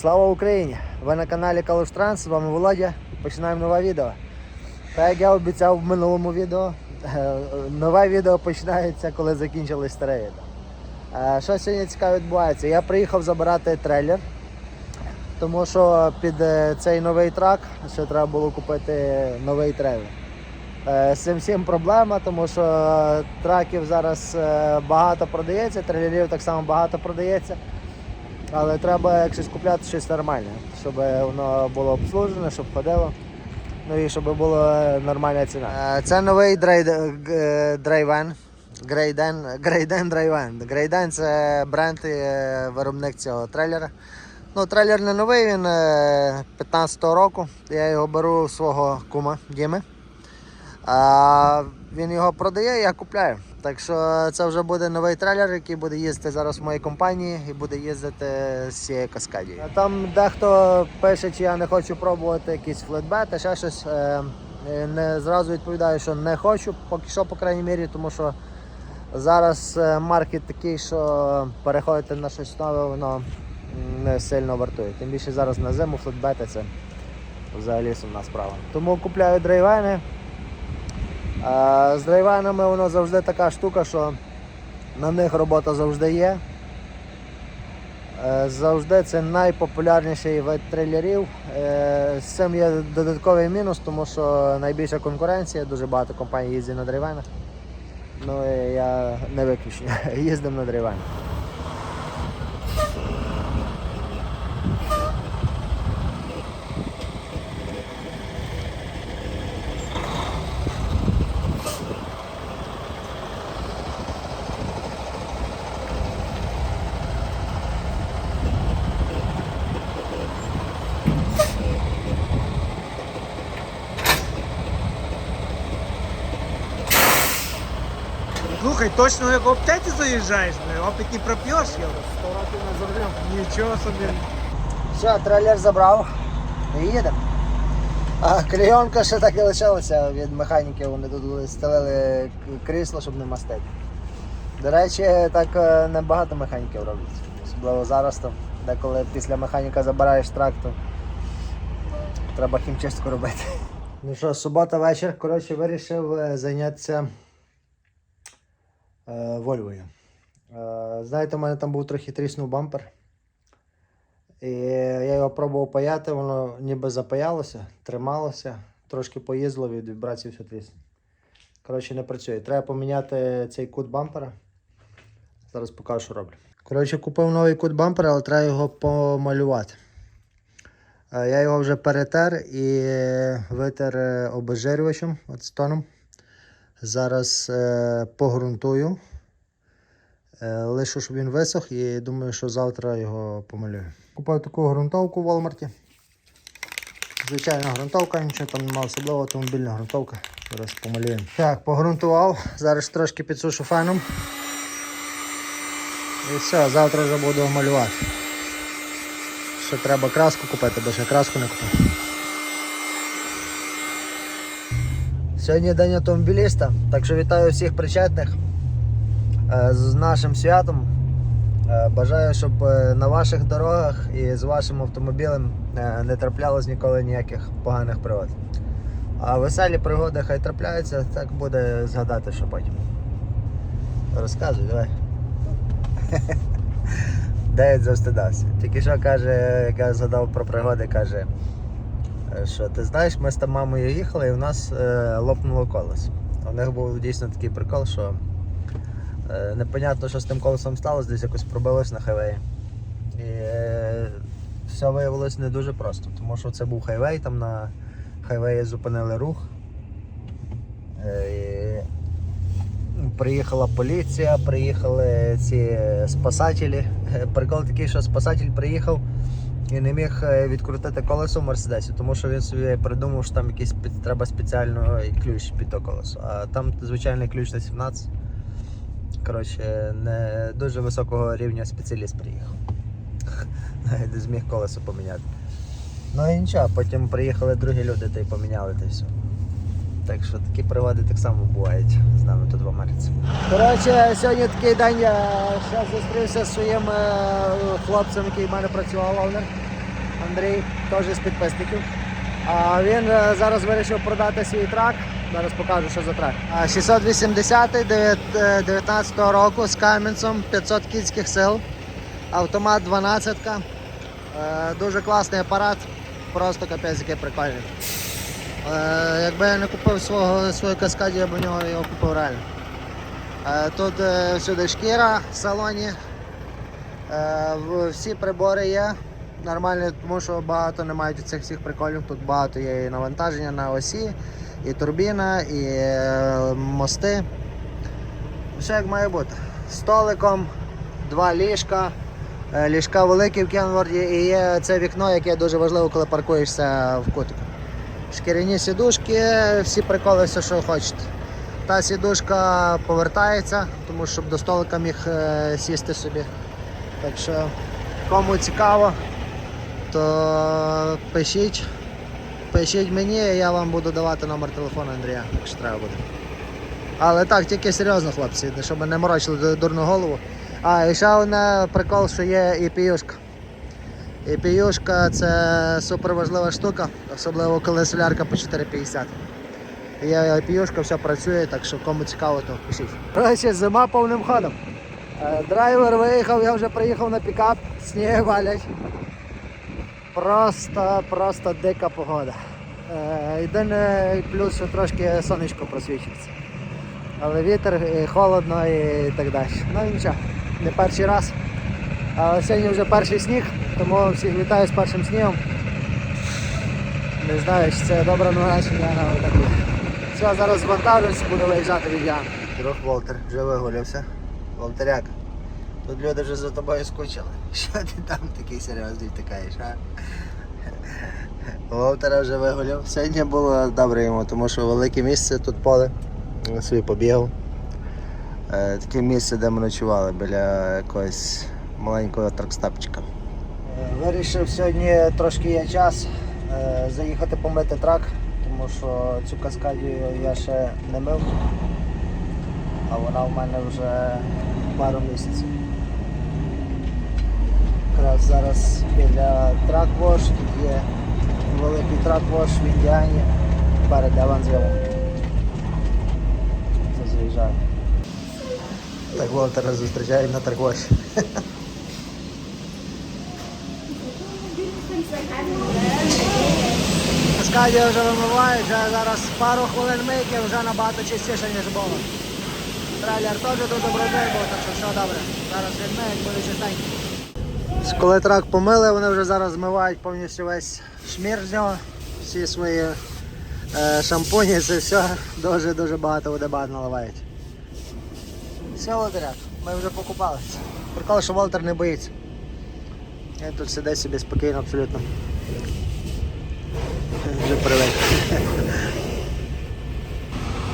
Слава Україні! Ви на каналі Калуш Транс, з вами Володя починаємо нове відео. Так як я обіцяв в минулому відео, е, нове відео починається, коли закінчилось старе відео. Е, Що сьогодні цікаво відбувається? Я приїхав забирати трейлер, тому що під е, цей новий трак ще треба було купити новий трейлер. З цим всім проблема, тому що траків зараз багато продається, трейлерів так само багато продається. Але треба як щось купляти щось нормальне, щоб воно було обслужене, щоб ходило. Ну і щоб була нормальна ціна. Е, Це новий драйвен. Грейден, Грейден Драйвен. Грейден це бренд і е, виробник цього трейлера. Ну, трейлер не новий, він е, 15-го року. Я його беру у свого кума Діми. А він його продає, я купляю. Так що це вже буде новий трейлер, який буде їздити зараз в моїй компанії і буде їздити з цією каскадією. Там дехто пише, чи я не хочу пробувати якийсь флетбет, а ще щось. Е, е, Не зразу відповідаю, що не хочу, поки що, по крайній мірі, тому що зараз е, маркет такий, що переходити на щось нове, воно не сильно вартує. Тим більше зараз на зиму флетбети це взагалі сумна справа. Тому купляю драйвени. З драйванами воно завжди така штука, що на них робота завжди є. Е, Завжди це найпопулярніший вид трейлерів. Е, З цим є додатковий мінус, тому що найбільша конкуренція, дуже багато компаній їздять на драйвенах. Ну і я не виключення, їздимо на драйвенах. Слухай, точно як в аптеці заїжджаєш, бля, опит не проп'єш його. Сто років не завжди. Нічого собі. Все, трейлер забрав і їдемо. А клейонка ще так і лишилася від механіків, вони тут стелили крісло, щоб не мастити. До речі, так е, небагато механіків роблять. Особливо зараз то, деколи після механіка забираєш трак, то треба хімчистку робити. Ну що, субота вечір. Коротше, вирішив е, зайнятися Вольвою. Е, знаєте, у мене там був трохи тріснув бампер. І я його пробував паяти, воно ніби запаялося, трималося, трошки поїздило від вібрації все трісне. Коротше, не працює. Треба поміняти цей кут бампера. Зараз покажу, що роблю. Коротше, купив новий кут бампера, але треба його помалювати. Е, Я його вже перетер і витер е, обезжирювачем ацетоном. Зараз е, погрунтую. Е, Лишу, щоб він висох і думаю, що завтра його помалюю. Купив таку ґрунтовку в Walmart. Звичайна ґрунтовка, нічого там немає особливого, автомобільна ґрунтовка. Зараз помалюємо. Так, погрунтував. Зараз трошки підсушу феном. І все, завтра вже буду малювати. Ще треба краску купити, бо ще краску не купив. Сьогодні день автомобіліста, так що вітаю всіх причетних е, з нашим святом. Е, Бажаю, щоб е, на ваших дорогах і з вашим автомобілем не траплялось ніколи ніяких поганих пригод. А веселі пригоди хай трапляються, так буде згадати, що потім. Розказуй, давай. Дев'ять завстидався. Тільки що каже, як я згадав про пригоди, каже, що ти знаєш, ми з там мамою їхали і в нас е, лопнуло колесо. У них був дійсно такий прикол, що е, непонятно, що з тим колесом сталося, десь якось пробилось на хайвеї. І е, все виявилось не дуже просто, тому що це був хайвей, там на хайвеї зупинили рух. Е, і Приїхала поліція, приїхали ці спасателі. Е, Прикол такий, що спасатель приїхав і не міг е, відкрутити колесо в Мерседесі, тому що він собі придумав, що там якийсь треба спеціальний ключ під то колесо. А там звичайний ключ на 17. Коротше, не дуже високого рівня спеціаліст приїхав. Навіть не зміг колесо поміняти. Ну і нічого, потім приїхали другі люди та й поміняли й все. Так що такі пригоди так само бувають з нами тут в Америці. Коротше, сьогодні такий день я ще зустрівся зі своїм е, хлопцем, який в мене працював ловнер. Андрій, теж з підписників. А він е, зараз вирішив продати свій трак. Зараз покажу, що за трак. 680 дев'ят- е, 19 року з Кам'янцем, 500 кінських сил. Автомат 12. Е, Дуже класний апарат, просто капець який прикольний. Е, Якби я не купив свого, свою каскаді, я б у нього його купив реально. Е, Тут е, всюди шкіра в салоні. Е, Всі прибори є. Нормально, тому що багато не мають цих всіх приколів. Тут багато є і навантаження на осі, і турбіна, і мости. Все як має бути. Столиком, два ліжка. Ліжка великі в Кенворді і є це вікно, яке дуже важливо, коли паркуєшся в кутику. Шкіряні сідушки, всі приколи, все, що хочете. Та сідушка повертається, тому щоб до столика міг е, сісти собі. Так що, кому цікаво, то пишіть. Пишіть мені, я вам буду давати номер телефону Андрія, якщо треба буде. Але так, тільки серйозно, хлопці, щоб не морочили дурну голову. А, і ще одне прикол, що є і піюшка. І піюшка це супер важлива штука, особливо коли солярка по 4,50. Є піюшка, все працює, так що кому цікаво, то пишіть. Коротше, зима повним ходом. Е, Драйвер виїхав, я вже приїхав на пікап, сніги валять. Просто, просто дика погода. Е, Єдиний плюс, що трошки сонечко просвічується. Але вітер, і холодно і так далі. Ну нічого, не перший раз. Сьогодні вже перший сніг, тому всіх вітаю з першим снігом. Не знаю, чи це добра новина, чи ні, але так. Все, зараз звантажуюсь, буду виїжджати від Яни. Друг Волтер вже вигулявся. Волтеряк. Тут люди вже за тобою скучили. Що ти там такий серйозний втикаєш, а? Волтера вже вигуляв. Сьогодні було добре йому, тому що велике місце тут поле. Він собі побігав. Е, Таке місце, де ми ночували, біля якогось маленького тракстапчика. Вирішив сьогодні трошки є час е, заїхати помити трак, тому що цю каскадію я ще не мив, а вона в мене вже пару місяців. Якраз зараз біля траквош, тут є великий траквош в Індіані, перед Еванзвілом. Це заїжджаю. Так Волтера зустрічають на траквоші. Каскадія вже вимивають, вже зараз пару хвилин мийки, вже набагато чистіше, ніж було. Трейлер теж тут добротний був, так що все добре. Зараз відмиють, буде чистенько. Коли трак помили, вони вже зараз змивають повністю весь шмір з нього, всі свої е, шампуні, це все дуже-дуже багато води багато наливають. Все, Володиряк, ми вже покупалися. Прикол, що Волтер не боїться. Він тут сидить собі спокійно абсолютно. Вже привик.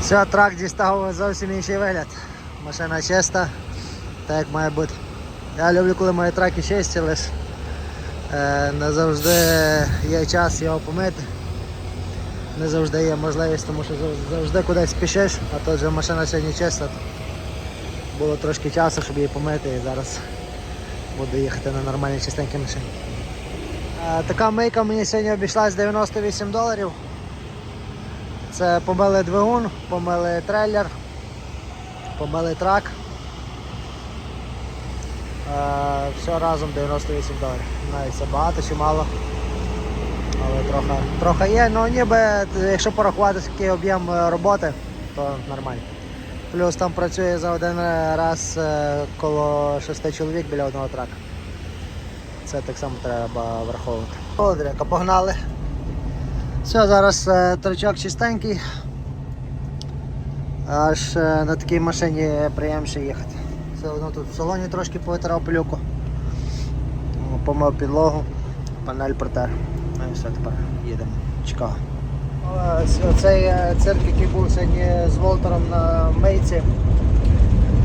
Все, трак дістав зовсім інший вигляд. Машина чиста, так як має бути. Я люблю, коли мої траки чисті, лише е, не завжди є час його помити. Не завжди є можливість, тому що завжди кудись спішиш, а тут вже машина сьогодні чиста. Було трошки часу, щоб її помити і зараз буду їхати на нормальній чистенькій машині. Е, Така мийка мені сьогодні обійшлась 98 доларів. Це помили двигун, помили трейлер, помили трак. Е, Все разом 98 доларів. Навіть це багато чи мало. Але трохи, трохи є, ну ніби якщо порахувати який об'єм е, роботи, то нормально. Плюс там працює за один раз коло 6 чоловік біля одного трака. Це так само треба враховувати. Володряка, погнали. Все, зараз е, чистенький. Аж е, на такій машині приємніше їхати. Все одно тут в салоні трошки повитирав пилюку. О, Помив підлогу, панель протер. Ну і все, тепер їдемо. Чекаго. Цей е, цирк, який був сьогодні з Волтером на мейці,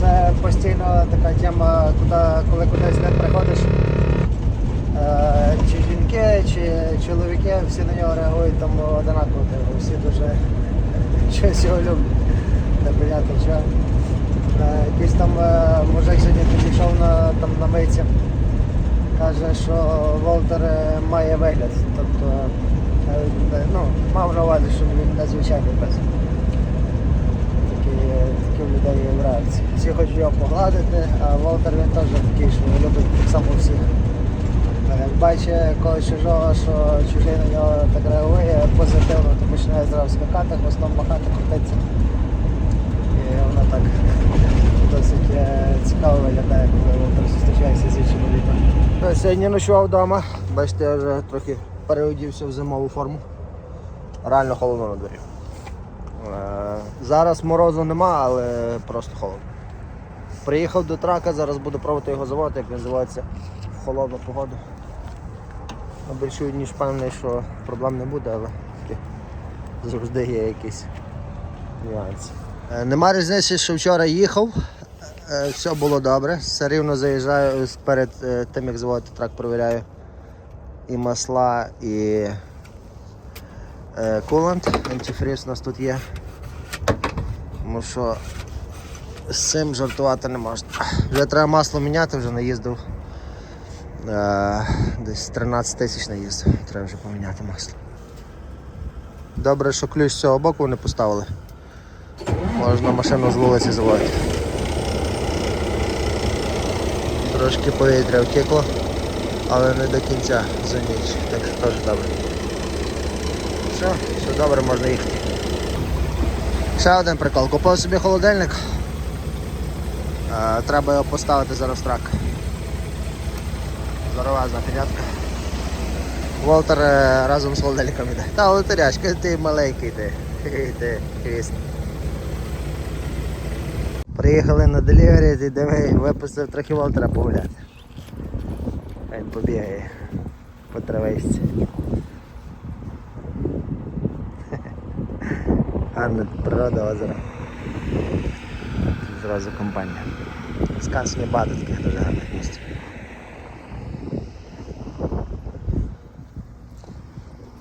це постійно така тема, туди, коли кудись не приходиш. Е, Чи жінки, чи чоловіки, всі на нього реагують там одинаково, типу, всі дуже щось його люблять. Непонятно що. Е, Якийсь там е, мужик сьогодні підійшов на, там, на мийці. каже, що Волтер має вигляд. Тобто, ну, мав на увазі, що він надзвичайний пес. Такі, такі людей є реакції. Всі хочуть його погладити, а Волтер він теж такий, що любить так само всіх. Бачить когось чужого, що чужий на нього так реагує позитивно, то починає зразу скакати, хвостом махати, крутиться. І воно так досить е, цікаво виглядає, коли Волтер зустрічається з іншими людьми. Сьогодні ночував вдома. Бачите, я вже трохи переодівся в зимову форму. Реально холодно на дворі. Е, Зараз морозу нема, але просто холодно. Приїхав до трака, зараз буду пробувати його заводити, як він називається в холодну погоду. Більше ніж певний, що проблем не буде, але таки завжди є якісь нюанси. Е, Нема різниці, що вчора їхав, е, все було добре. Все рівно заїжджаю перед е, тим, як заводити трак, перевіряю і масла, і е, кулант. Антифріз у нас тут є. Тому що з цим жартувати не можна. Вже треба масло міняти, вже наїздив. Е, десь 13 тисяч наїздив, треба вже поміняти масло. Добре, що ключ з цього боку не поставили. Можна машину з вулиці заводити. Трошки повітря втекло, але не до кінця за ніч, так що теж добре. Все, все добре, можна їхати. Ще один прикол. Купив собі холодильник. Е, Треба його поставити зараз в трак. Здоровезна пінятка. Волтер е, разом з холодильником іде. Та лотерячка, ти маленький ти. Ти хвіст. Приїхали на делівері, ти диви, випустив трохи Волтера погуляти. Він побігає по травичці. Гарна природа озера. Тут Зразу компанія. Скансені багато таких дуже гарних місць.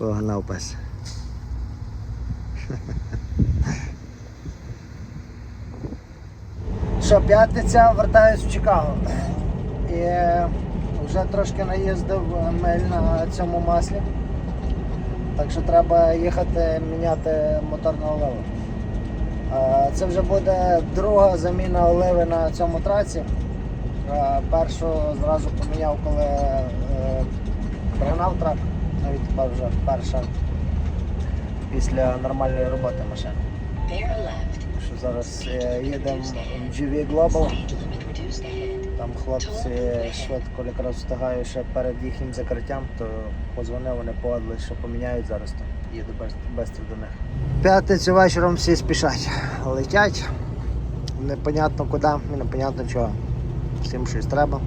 Погнав пес. Що, п'ятниця, вертаюсь в Чикаго. І вже трошки наїздив миль на цьому маслі. Так що треба їхати міняти моторну оливу. Е, Це вже буде друга заміна оливи на цьому траці. Е, Першу зразу поміняв, коли е, пригнав трак, навіть вже перша після нормальної роботи машини. Що зараз е, їдемо в GV Global. Там хлопці швидко якраз встигають ще перед їхнім закриттям, то позвонив, вони погодили, що поміняють зараз, то їду без до них. П'ятницю вечором всі спішать, летять. Непонятно куди непонятно чого. Всім щось треба.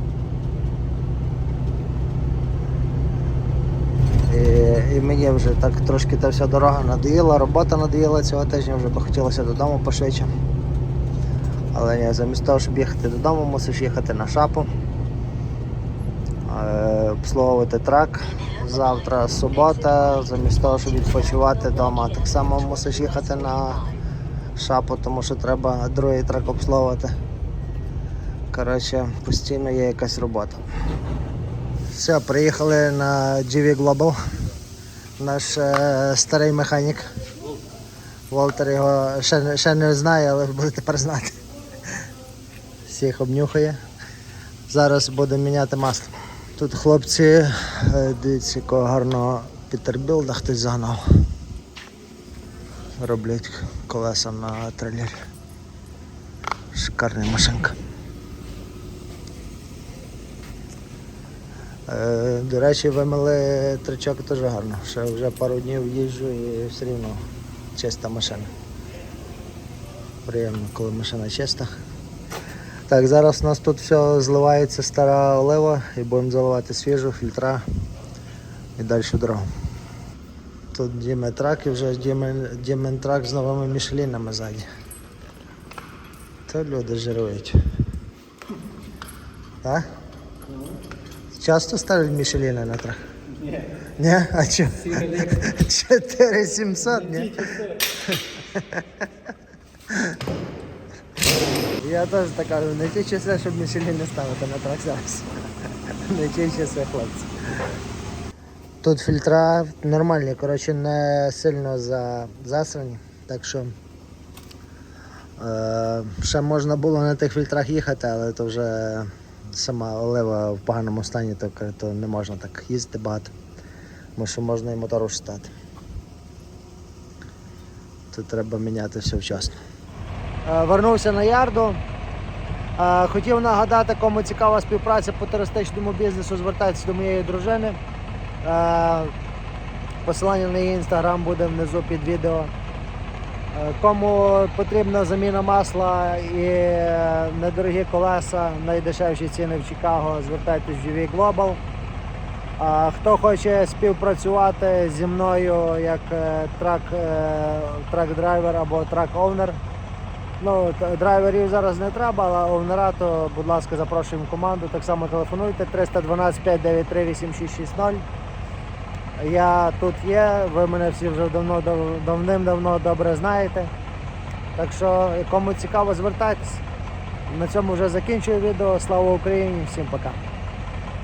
І, і мені вже так трошки та вся дорога надоїла, робота надоїла цього тижня, вже би хотілося додому пошвидше. Але ні, замість того, щоб їхати додому, мусиш їхати на шапу, е, обслуговувати трак. Завтра субота, замість того, щоб відпочивати вдома, так само мусиш їхати на шапу, тому що треба другий трак обслуговувати. Коротше, постійно є якась робота. Все, приїхали на GV Global. Наш е, старий механік. Волтер його ще, ще не знає, але буде тепер знати всіх обнюхає. Зараз будемо міняти масло. Тут хлопці, е, дивіться, якого гарного Пітербілда хтось загнав. Роблять колеса на трейлері. Шикарна машинка. До речі, вимили тричок теж гарно. Ще вже пару днів їжджу і все рівно чиста машина. Приємно, коли машина чиста. Так, зараз у нас тут все зливається стара олива і будемо заливати свіжу, фільтра і далі дорогу. Тут Діме трак і вже Дімен, Дімен трак з новими мішелінами ззаді. То люди жирують. Так? Часто ставлять мішеліни на трак? Ні. Ні? А що? 4700, ні? Я теж так кажу, не ті часи, щоб Мішелін не ставити на трак зараз. Не чищаться, хлопці. Тут фільтра нормальні, коротше, не сильно за, засрані. Так що е, ще можна було на тих фільтрах їхати, але то вже сама олива в поганому стані, то, то не можна так їздити багато. Тому що можна і мотор ушатати. Тут треба міняти все вчасно. Е, Вернувся на ярду. Е, Хотів нагадати, кому цікава співпраця по туристичному бізнесу, звертайтеся до моєї дружини. Е, Посилання на її інстаграм буде внизу під відео. Кому потрібна заміна масла і е, недорогі колеса, найдешевші ціни в Чикаго, звертайтесь в GV Global. А хто хоче співпрацювати зі мною як е, трак, е, трак-драйвер або трак-овнер, ну, драйверів зараз не треба, але овнера, то, будь ласка, запрошуємо команду. Так само телефонуйте 312 593 8660. Я тут є, ви мене всі вже давно, дав- давним-давно добре знаєте. Так що, кому цікаво, звертатись, На цьому вже закінчую відео. Слава Україні! Всім пока!